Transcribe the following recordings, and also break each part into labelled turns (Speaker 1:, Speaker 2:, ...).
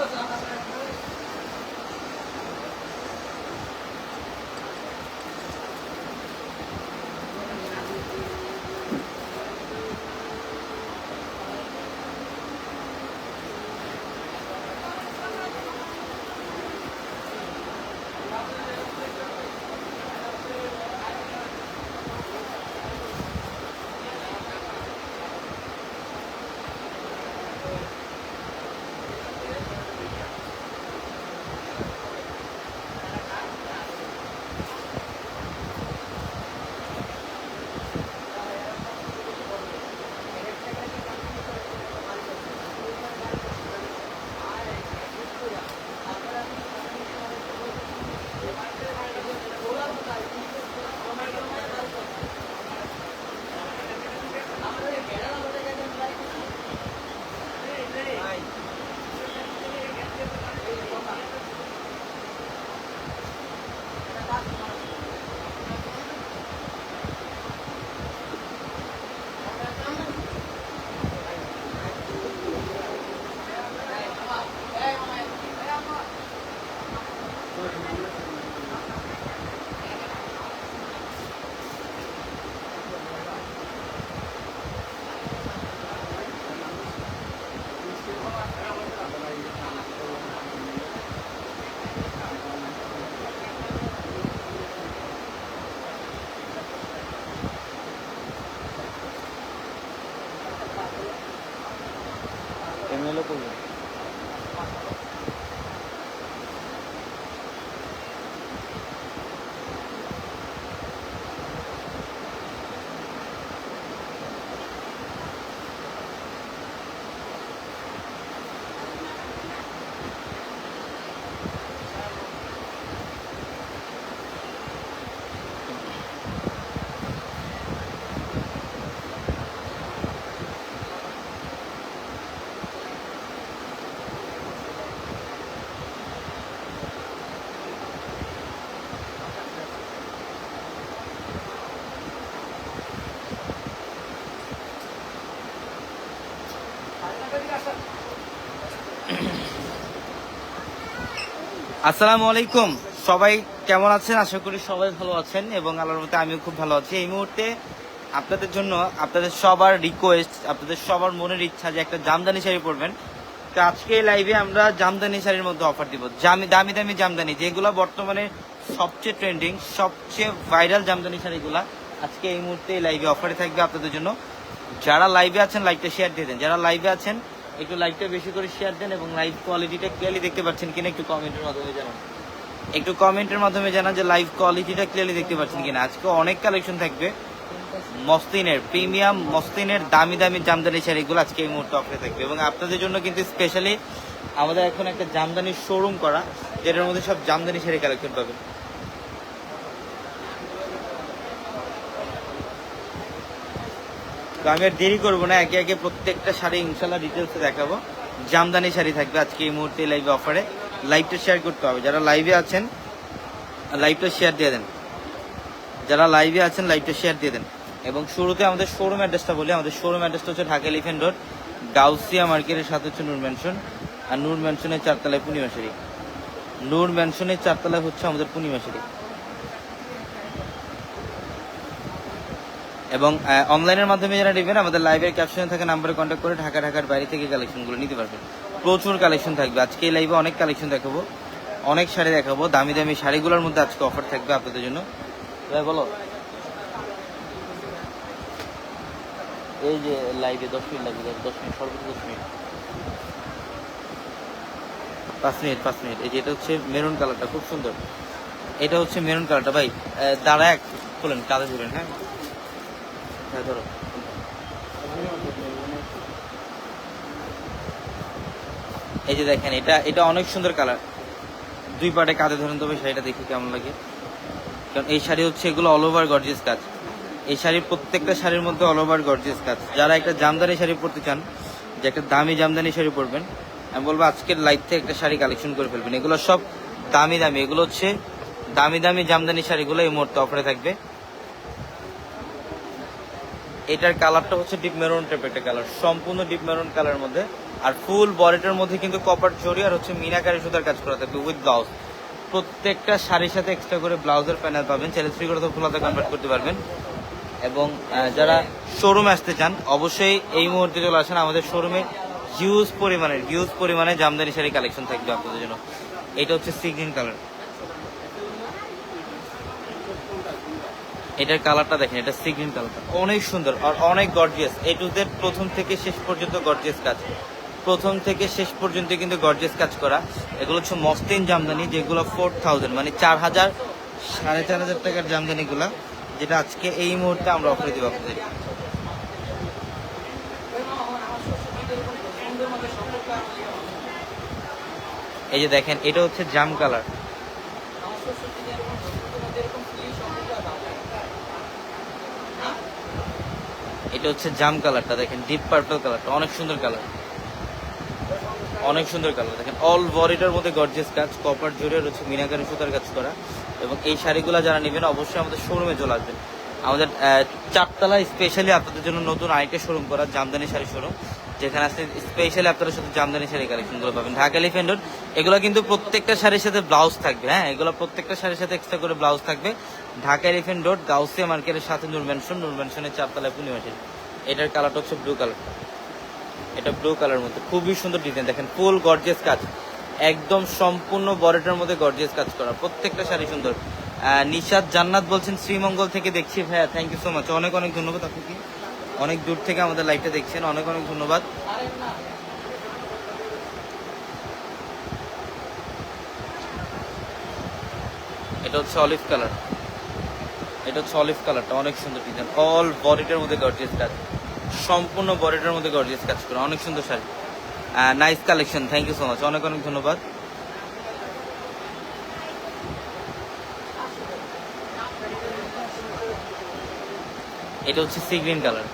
Speaker 1: ভাই একটু আরে
Speaker 2: এমএলও করবে আসসালামু আলাইকুম। সবাই কেমন আছেন? আশা করি সবাই ভালো আছেন এবং আল্লাহর মতে আমিও খুব ভালো আছি। এই মুহূর্তে আপনাদের জন্য আপনাদের সবার রিকোয়েস্ট আপনাদের সবার মনের ইচ্ছা যে একটা জামদানি শাড়ি পরবেন। তো আজকে লাইভে আমরা জামদানি শাড়ির মধ্যে অফার দিব। জামি, দামি দামি জামদানি, যেগুলো বর্তমানে সবচেয়ে ট্রেন্ডিং সবচেয়ে ভাইরাল জামদানি শাড়িগুলা আজকে এই মুহূর্তে লাইভে অফারে থাকবে আপনাদের জন্য। যারা লাইভে আছেন লাইভটা শেয়ার দিয়ে দেন। যারা লাইভে আছেন একটু লাইভটা বেশি করে শেয়ার দেন এবং লাইভ কোয়ালিটিটা ক্লিয়ারলি দেখতে পাচ্ছেন কিনা একটু কমেন্টের মাধ্যমে জানান। একটু কমেন্টের মাধ্যমে জানান যে লাইভ কোয়ালিটিটা ক্লিয়ারলি দেখতে পাচ্ছেন কিনা। আজকে অনেক কালেকশন থাকবে। মস্তিনের প্রিমিয়াম মস্তিনের দামি দামি জামদানি শাড়িগুলো আজকে এই মুহূর্তে অফারে থাকবে। এবং আপনাদের জন্য কিন্তু স্পেশালি আমাদের এখন একটা জামদানির শোরুম করা, যেটার মধ্যে সব জামদানি শাড়ি কালেকশন পাবেন। আমি আর দেরি করব না, একে একে প্রত্যেকটা শাড়ি ইনশাল্লাহ ডিটেলসে দেখাবো। জামদানি শাড়ি থাকবে আজকে এই মুহূর্তে লাইভে অফারে লাইভটা শেয়ার করতে হবে। যারা লাইভে আছেন লাইভটা শেয়ার দিয়ে দেন। যারা লাইভে আছেন লাইভটা শেয়ার দিয়ে দেন। এবং শুরুতে আমাদের শোরুম অ্যাড্রেসটা বলি, আমাদের শোরুম অ্যাড্রেসটা হচ্ছে ঢাকা এলিফেন্ট রোড গাউসিয়া মার্কেটের সাথে হচ্ছে নূর ম্যানশন আর নূর ম্যানশনের চারতলায় পূর্ণিমাশারি নূর ম্যানশনের চারতলায় হচ্ছে আমাদের পূর্ণিমাশারি এবং অনলাইনের মাধ্যমে যারা নেবেন, আমাদের লাইভের ক্যাপশনে থাকা নাম্বারে কন্ট্যাক্ট করে ঢাকা, ঢাকার বাইরে থেকে কালেকশনগুলো নিতে পারবেন। প্রচুর কালেকশন থাকবে। আজকে এই লাইভে অনেক কালেকশন দেখাবো। অনেক শাড়ি দেখাবো। দামি দামি শাড়িগুলোর মধ্যে আজকে অফার থাকবে আপনাদের জন্য। ভাই, বলো। এই যে লাইভে দশ মিনিট লাগবে দশ মিনিট, সর্বোচ্চ দশ মিনিট। পাঁচ মিনিট পাঁচ মিনিট। এই যে এটা হচ্ছে মেরুন কালারটা খুব সুন্দর। এটা হচ্ছে মেরুন কালারটা ভাই। দাঁড়া এক খোলেন কাঁধে ধরেন হ্যাঁ? হ্যাঁ ধরো। এই যে দেখেন, এটা এটা অনেক সুন্দর কালার দুই পাটে কাঁধে ধরেন তবে শাড়িটা দেখি কেমন লাগে। কারণ এই শাড়ি হচ্ছে এগুলো অল ওভার গর্জিয়াস কাজ। এই শাড়ির প্রত্যেকটা শাড়ির মধ্যে অল ওভার গর্জিয়াস কাজ। যারা একটা জামদানি শাড়ি পরতে চান, যে একটা দামি জামদানি শাড়ি পরবেন, আমি বলব আজকের লাইফ থেকে একটা শাড়ি কালেকশন করে ফেলবেন। এগুলো সব দামি দামি, এগুলো হচ্ছে দামি দামি জামদানি শাড়িগুলো এই মুহূর্তে অফারে থাকবে। এটার কালারটা হচ্ছে ডিপ মেরুন টাইপ একটা কালার। সম্পূর্ণ ডিপ মেরুন কালারের মধ্যে। আর ফুল বডিটার মধ্যে কিন্তু কপার জরি আর হচ্ছে মিনাকারি সুতার কাজ করা থাকবে উইথ ব্লাউজ প্রত্যেকটা শাড়ির সাথে এক্সট্রা করে ব্লাউজের প্যানেল পাবেন। ছেলে থ্রি করে তো ফুলাতে কনভার্ট করতে পারবেন। এবং যারা শোরুমে আসতে চান, অবশ্যই এই মুহূর্তে চলে আসেন। আমাদের শোরুমে হিউজ পরিমাণের হিউজ পরিমাণে জামদানি শাড়ি কালেকশন থাকবে আপনাদের জন্য। এটা হচ্ছে সি গ্রিন কালার এটার কালারটা দেখেন, এটা সি গ্রিন কালারটা অনেক সুন্দর আর অনেক গর্জিয়াস এ টু জেড প্রথম থেকে শেষ পর্যন্ত গর্জিয়াস কাজ। প্রথম থেকে শেষ পর্যন্ত কিন্তু গর্জিয়াস কাজ করা। এগুলো হচ্ছে মস্তিন জামদানি, যেগুলো ফোর থাউজেন্ড মানে চার হাজার, সাড়ে চার হাজার টাকার জামদানিগুলো, যেটা আজকে এই মুহূর্তে আমরা অফারে দিব আপনাদের। এই যে দেখেন, এটা হচ্ছে জাম কালার এটা হচ্ছে জাম কালারটা, দেখেন ডিপ পার্পল কালারটা, অনেক সুন্দর কালার। অনেক সুন্দর কালার, দেখেন অল বডিটার মধ্যে গর্জেস কাজ কপার জুড়ে রয়েছে মিনাকারি সুতার কাজ করা। এবং এই শাড়িগুলো যারা নেবেন, অবশ্যই আমাদের শোরুমে চলে আসবেন। আমাদের চারতলা স্পেশালি আপনাদের জন্য নতুন আইটে শোরুম করা, জামদানি শাড়ি শোরুম যেখানে আসলে স্পেশালি আপনারা শুধু জামদানি শাড়ি কালেকশনগুলো পাবেন। ঢাকা এলিফেন্ট রোড এগুলো কিন্তু প্রত্যেকটা শাড়ির সাথে ব্লাউজ থাকবে হ্যাঁ? এগুলো প্রত্যেকটা শাড়ির সাথে এক্সট্রা করে ব্লাউজ থাকবে। ঢাকা এলিফেন্ট রোড গাউসিয়া মার্কেটের সাথে নূর ম্যানশন নূর ম্যানশনের চারতলায় পূর্ণিমাসের এটার কালারটা হচ্ছে ব্লু কালার এটা ব্লু কালার মধ্যে খুবই সুন্দর ডিজাইন দেখেন ফুল গর্জিয়াস কাজ। একদম সম্পূর্ণ বরেটার মধ্যে গর্জিয়াস কাজ করা। প্রত্যেকটা শাড়ি সুন্দর। নিশাদ জান্নাত বলছেন, শ্রীমঙ্গল থেকে দেখছি ভাইয়া। থ্যাংক ইউ সো মাচ অনেক অনেক ধন্যবাদ আপনাকে। অনেক দূর থেকে আমাদের লাইভটা দেখছেন। অনেক অনেক ধন্যবাদ। এটা হচ্ছে অলিভ কালার এটা হচ্ছে অলিভ কালারটা অনেক সুন্দর ডিজাইন অল বডিটার মধ্যে গর্জিয়াস কাজ। সম্পূর্ণ বডিটার মধ্যে গর্জিয়াস কাজ করে। অনেক সুন্দর sari. Nice collection thank you so much অনেক অনেক ধন্যবাদ। এটা হচ্ছে সি গ্রিন কালার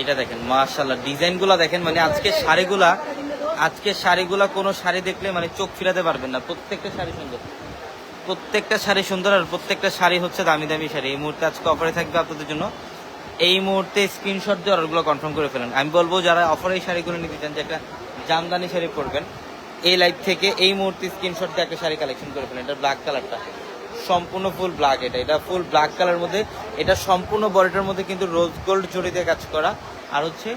Speaker 2: এটা দেখেন মাশাল্লাহ ডিজাইনগুলো দেখেন মানে আজকে শাড়িগুলা আজকে শাড়িগুলা কোনো শাড়ি দেখলে মানে চোখ ফিরাতে পারবেন না। প্রত্যেকটা শাড়ি সুন্দর। প্রত্যেকটা শাড়ি সুন্দর আর প্রত্যেকটা শাড়ি হচ্ছে দামি দামি শাড়ি। এই মুহূর্তে আজকে অফারে থাকবে আপনাদের জন্য। এই মুহূর্তে স্ক্রিনশট দিয়ে অর্ডারগুলো কনফার্ম করে ফেলেন। আমি বলব, যারা অফারে এই শাড়িগুলো নিতে চান, যে একটা জামদানি শাড়ি পরবেন, এই লাইভ থেকে এই মুহূর্তে স্ক্রিনশট দিয়ে একটা শাড়ি কালেকশন করে ফেলেন। এটা ব্ল্যাক কালারটা সম্পূর্ণ ফুল ব্ল্যাক এটা। এটা ফুল ব্ল্যাক কালার মধ্যে, এটা সম্পূর্ণ বডিটার মধ্যে কিন্তু রোজ গোল্ড জড়ি দিয়ে কাজ করা, আর হচ্ছে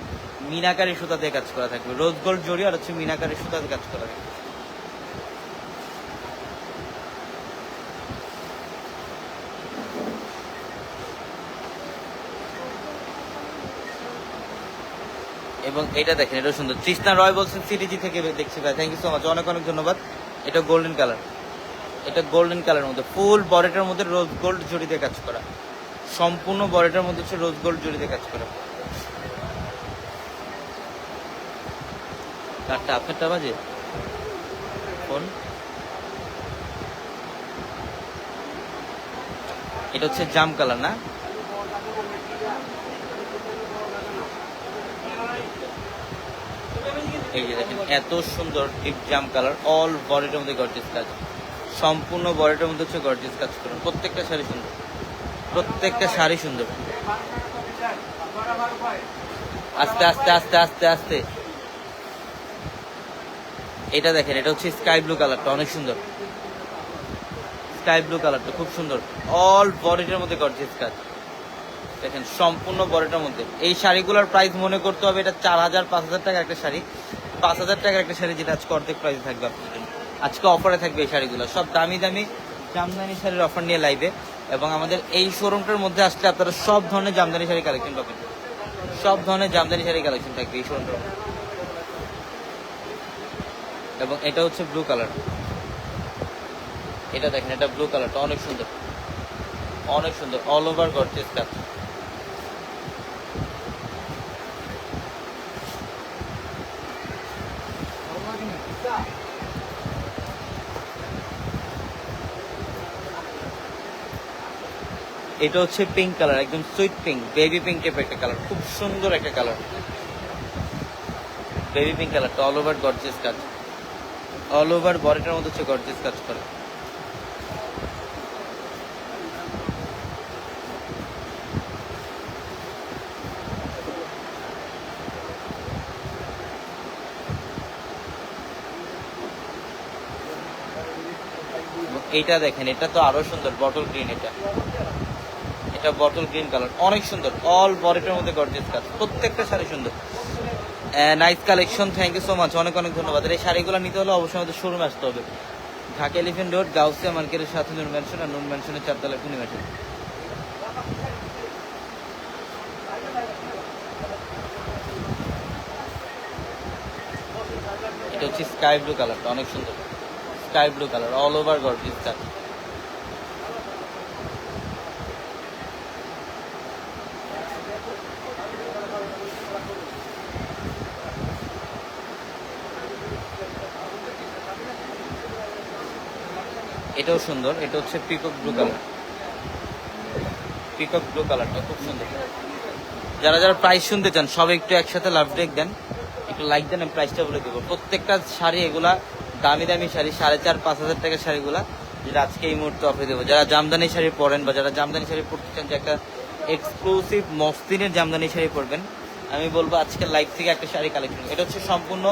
Speaker 2: মিনাকারি সুতা দিয়ে কাজ করা থাকবে। রোজ গোল্ড জড়ি আর হচ্ছে মিনাকারি সুতা দিয়ে কাজ করা থাকবে। এবং এটা দেখেন, এটা সুন্দর। তৃষ্ণা রয় বলছেন সিটিজি থেকে দেখছি ভাই। থ্যাংক ইউ সো মাচ অনেক অনেক ধন্যবাদ। এটা গোল্ডেন কালার এটা গোল্ডেন কালারের মধ্যে ফুল বডিটার মধ্যে রোজ গোল্ড জড়িতে কাজ করা। সম্পূর্ণ বডিটার মধ্যে হচ্ছে রোজ গোল্ড জড়িতে কাজ করা। কারটা আপনারটা বাজে? ফোন? এটা হচ্ছে জাম কালার না? এই যে দেখেন, এত সুন্দর ডিপ জাম কালার অল বডিটার মধ্যে গর্জিয়াস কাজ। সম্পূর্ণ বডিটার মধ্যে হচ্ছে গর্জিয়াস কাজ করুন। প্রত্যেকটা শাড়ি সুন্দর। প্রত্যেকটা শাড়ি সুন্দর। আস্তে আস্তে আস্তে আস্তে আস্তে। এটা দেখেন, এটা হচ্ছে স্কাই ব্লু কালারটা অনেক সুন্দর। স্কাই ব্লু কালারটা খুব সুন্দর। অল বডিটার মধ্যে গর্জিয়াস কাজ। দেখেন, সম্পূর্ণ বডিটার মধ্যে। এই শাড়িগুলোর প্রাইস মনে করতে হবে, এটা চার হাজার, পাঁচ হাজার টাকার একটা শাড়ি। পাঁচ হাজার টাকার একটা শাড়ি যেটা আজকে অর্ধেক প্রাইস থাকবে জন্য আজকে অফারে থাকবে এই শাড়িগুলো। সব দামি দামি জামদানি শাড়ির অফার নিয়ে লাইভে এবং আমাদের এই শোরুমটার মধ্যে আসলে আপনারা সব ধরনের জামদানি শাড়ি কালেকশন পাবেন। সব ধরনের জামদানি শাড়ি কালেকশন থাকবে এই শোরুমটার এবং এটা হচ্ছে ব্লু কালার এটা দেখেন, এটা ব্লু কালারটা অনেক সুন্দর। অনেক সুন্দর অল ওভার গর্জেস কাজ এটা হচ্ছে পিঙ্ক কালার একদম সুইট পিঙ্ক বেবি পিঙ্ক টাইপের একটা কালার খুব সুন্দর একটা কালার বেবি পিঙ্ক কালারটা অল ওভার গর্জেস কাজ। অল ওভার বডিটার মধ্যে হচ্ছে গর্জেস কাজ করে। এইটা দেখেন, এটা তো আরও সুন্দর বটল গ্রিন এটা। এটা বটল গ্রিন কালার। অনেক সুন্দর। অল বডিটার মধ্যে গর্জেস কাজ। প্রত্যেকটা শাড়ি সুন্দর। Nice collection thank you so much অনেক অনেক ধন্যবাদ। এই শাড়িগুলো নিতে হলে অবশ্যই আমাদের শোরুমে আসতে হবে। ঢাকা এলিফেন্ট রোড গাউসিয়া মার্কেটের সাথে নুন ম্যানশন আর নুন ম্যানশনের চারতলা কুনি ম্যানশন এটা হচ্ছে স্কাই ব্লু কালারটা অনেক সুন্দর। Sky blue colour all over gorgeous কাজ। এটাও সুন্দর, এটা হচ্ছে peacock blue colour peacock blue কালারটা খুব সুন্দর। যারা যারা প্রাইস শুনতে চান সবাই একটু একসাথে লাভ ব্রেক দেন। একটু লাইক দেন, আমি প্রাইসটা বলে দেবো। প্রত্যেকটা শাড়ি এগুলা, দামি দামি শাড়ি, সাড়ে চার, পাঁচ হাজার টাকার শাড়িগুলা, যেটা আজকে এই মুহূর্তে অফারে দেবো। যারা জামদানি শাড়ি পরেন বা যারা জামদানি শাড়ি পরতে চান, যে একটা এক্সক্লুসিভ মস্তিনের জামদানি শাড়ি পরবেন, আমি বলব আজকের লাইভ থেকে একটা শাড়ি কালেকশন এটা হচ্ছে সম্পূর্ণ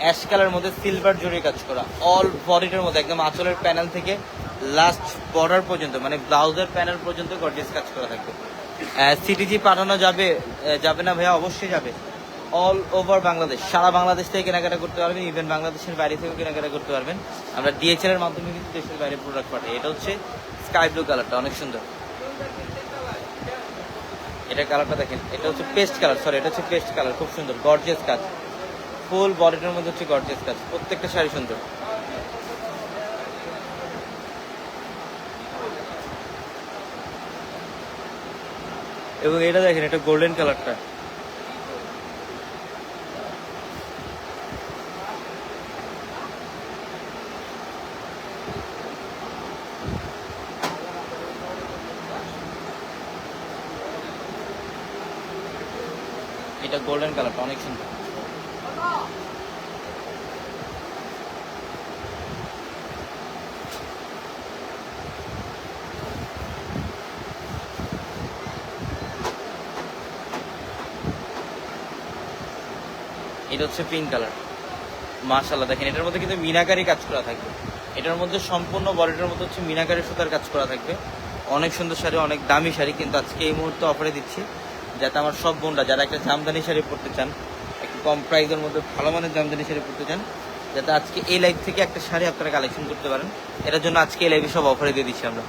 Speaker 2: অ্যাশ কালার মধ্যে সিলভার জরির কাজ করা। অল বডিটার মধ্যে, একদম আঁচলের প্যানেল থেকে লাস্ট বর্ডার পর্যন্ত মানে ব্লাউজের প্যানেল পর্যন্ত গর্জিয়াস কাজ করা থাকবে। সিটিজি পাঠানো যাবে যাবে না ভাইয়া? অবশ্যই যাবে। অল ওভার বাংলাদেশ সারা বাংলাদেশ থেকে কেনাকাটা করতে পারবেন ইভেন বাংলাদেশের বাইরে থেকেও কেনাকাটা করতে পারবেন। আমরা ডিএচএল এর মাধ্যমে কিন্তু দেশের বাইরে প্রোডাক্ট পাঠাই। এটা হচ্ছে স্কাই ব্লু কালারটা অনেক সুন্দর। এটা কালারটা দেখেন, এটা হচ্ছে পেস্ট কালার সরি এটা হচ্ছে পেস্ট কালার খুব সুন্দর গর্জিয়াস কাজ। ফুল বডিটার মধ্যে হচ্ছে গর্জিয়াস কাজ, প্রত্যেকটা শাড়ি সুন্দর। এবং এটা দেখেন, এটা গোল্ডেন কালারটা এটা গোল্ডেন কালারটা অনেক সুন্দর। এটা হচ্ছে পিঙ্ক কালার মাশাল্লাহ দেখেন, এটার মধ্যে কিন্তু মিনাকারি কাজ করা থাকবে। এটার মধ্যে সম্পূর্ণ বডিটার মধ্যে হচ্ছে মিনাকারি সুতার কাজ করা থাকবে। অনেক সুন্দর শাড়ি, অনেক দামি শাড়ি, কিন্তু আজকে এই মুহূর্তে অফারে দিচ্ছি, যাতে আমার সব বোনরা, যারা একটা জামদানি শাড়ি পরতে চান, একটু কম প্রাইসের মধ্যে ভালো মানের জামদানি শাড়ি পরতে চান, যাতে আজকে এই লাইভ থেকে একটা শাড়ি আপনারা কালেকশন করতে পারেন। এটার জন্য আজকে এই লাইভে সব অফারে দিয়ে দিচ্ছি আমরা।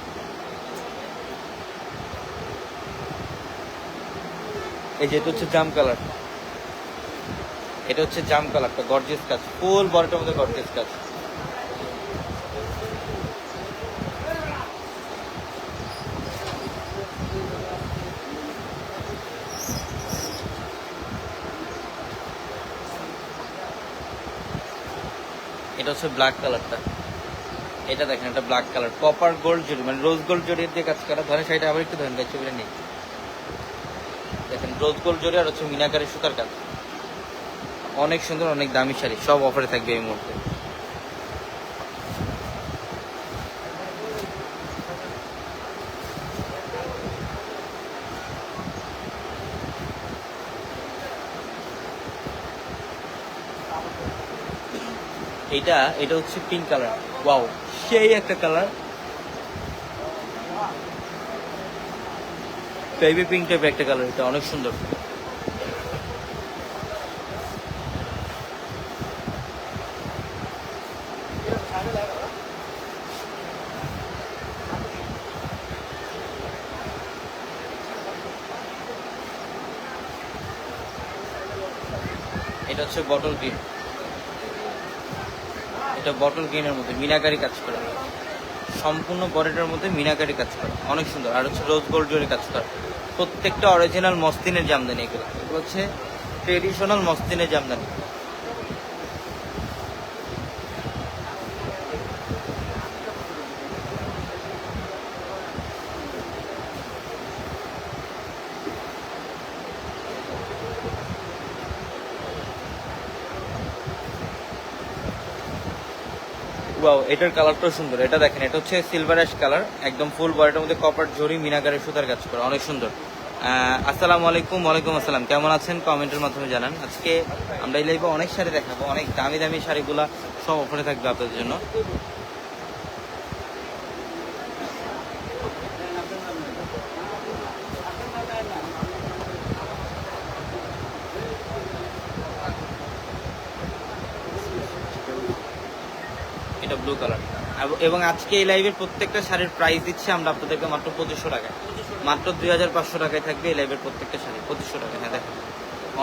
Speaker 2: এই যেহেতু হচ্ছে জাম কালার এটা হচ্ছে জাম কালারটা গর্জিয়াস কাজ ফুল বডিটার মধ্যে গর্জিয়াস কাজ। এটা হচ্ছে ব্ল্যাক কালারটা। এটা দেখেন, এটা ব্ল্যাক কালার কপার গোল্ড জরি মানে রোজ গোল্ড জরির দিয়ে কাজ করা। ধরেন সেটা আবার একটু ধরেন ছবিটা নেই। দেখেন রোজ গোল্ড জরি আর হচ্ছে মিনাকারি সুতার কাজ। অনেক সুন্দর, অনেক দামি শাড়ি, সব অফারে থাকবে এই মুহূর্তে। এটা এটা হচ্ছে পিঙ্ক কালার ওয়াও সেই একটা কালার পিঙ্ক টাইপের একটা কালার এটা, অনেক সুন্দর এটা হচ্ছে বটল গ্রিন এটা বটল গ্রিনের মধ্যে মিনাকারি কাজ করা। সম্পূর্ণ বডিটার মধ্যে মিনাকারি কাজ করা। অনেক সুন্দর। আর হচ্ছে রোজ গোল্ড জুয়েলারি কাজ করা। প্রত্যেকটা অরিজিনাল মস্তিনের জামদানি এগুলো। এগুলো হচ্ছে ট্রেডিশনাল মস্তিনের জামদানি ওয়াও এটার কালারটাও সুন্দর। এটা দেখেন, এটা হচ্ছে সিলভার অ্যাশ কালার একদম ফুল বডিটার মধ্যে কপার জরি মিনাকারের সুতার কাজ করা, অনেক সুন্দর। আসসালামু আলাইকুম, ওয়ালাইকুম আসসালাম, কেমন আছেন? কমেন্টের মাধ্যমে জানান। আজকে আমরা এই লাইভে অনেক শাড়ি দেখাবো, অনেক দামি দামি শাড়িগুলো সব ওপরে থাকবে আপনাদের জন্য এটা ব্লু কালার এবং আজকে এই লাইভের প্রত্যেকটা শাড়ির প্রাইস দিচ্ছি আমরা আপনাদেরকে মাত্র পঁচিশশো টাকায়। মাত্র দুই হাজার পাঁচশো টাকায় থাকবে এই লাইভের প্রত্যেকটা শাড়ি, পঁচিশশো টাকা হ্যাঁ দেখেন,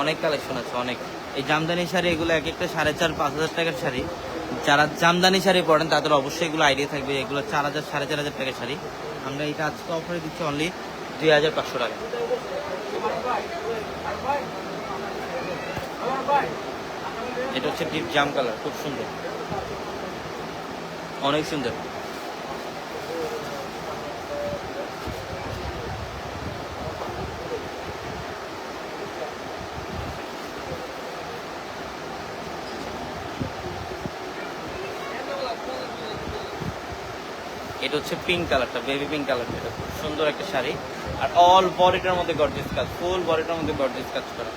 Speaker 2: অনেক কালেকশন আছে, অনেক। এই জামদানি শাড়ি এগুলো এক একটা সাড়ে চার, পাঁচ হাজার টাকার শাড়ি। যারা জামদানি শাড়ি পরেন, তাদের অবশ্যই এগুলো আইডিয়া থাকবে, এগুলো চার হাজার, সাড়ে চার হাজার টাকার শাড়ি। আমরা এটা আজকে অফারে দিচ্ছি অনলি দুই হাজার পাঁচশো টাকা এটা হচ্ছে ডিপ জাম কালার খুব সুন্দর। অনেক সুন্দর। এটা হচ্ছে পিঙ্ক কালারটা বেবি পিঙ্ক কালার এটা খুব সুন্দর একটা শাড়ি। আর অল বডিটার মধ্যে গর্জিয়াস কাজ ফুল বডিটার মধ্যে গর্জিয়াস কাজ করা।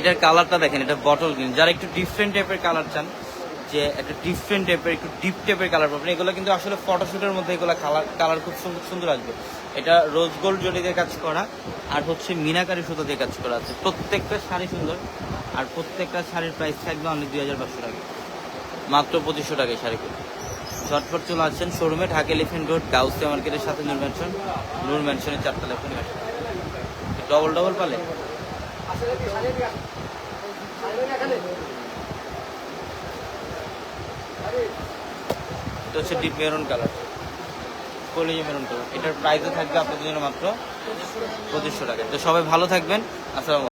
Speaker 2: এটার কালারটা দেখেন, এটা বটল গ্রিন যারা একটু ডিফারেন্ট টাইপের কালার চান, যে একটা ডিফারেন্ট টাইপের একটু ডিপ টাইপের কালার পাবেন, এগুলো কিন্তু আসলে ফটোশুটের মধ্যে এগুলো কালার কালার খুব সুন্দর সুন্দর আসবে। এটা রোজ গোল্ড জড়ি দিয়ে কাজ করা, আর হচ্ছে মিনাকারি সুতো দিয়ে কাজ করা আছে। প্রত্যেকটা শাড়ি সুন্দর, আর প্রত্যেকটা শাড়ির প্রাইস থাকবে অনেক দুই হাজার পাঁচশো টাকা। মাত্র পঁচিশশো টাকায় শাড়িগুলো ঝটপট চলে আসছেন শোরুমে ঢাকা এলিফেন্ট রোড গাউসিয়া মার্কেটের সাথে নূর ম্যানশন নূর ম্যানশনের চারতলা ফোন ডবল ডবল পালে। এটা হচ্ছে ডিপ মেরুন কালার কলিজি মেরুন কালার এটার প্রাইসও থাকবে আপনাদের জন্য মাত্র পঁচিশশো টাকা। তো সবাই ভালো থাকবেন। আসসালাম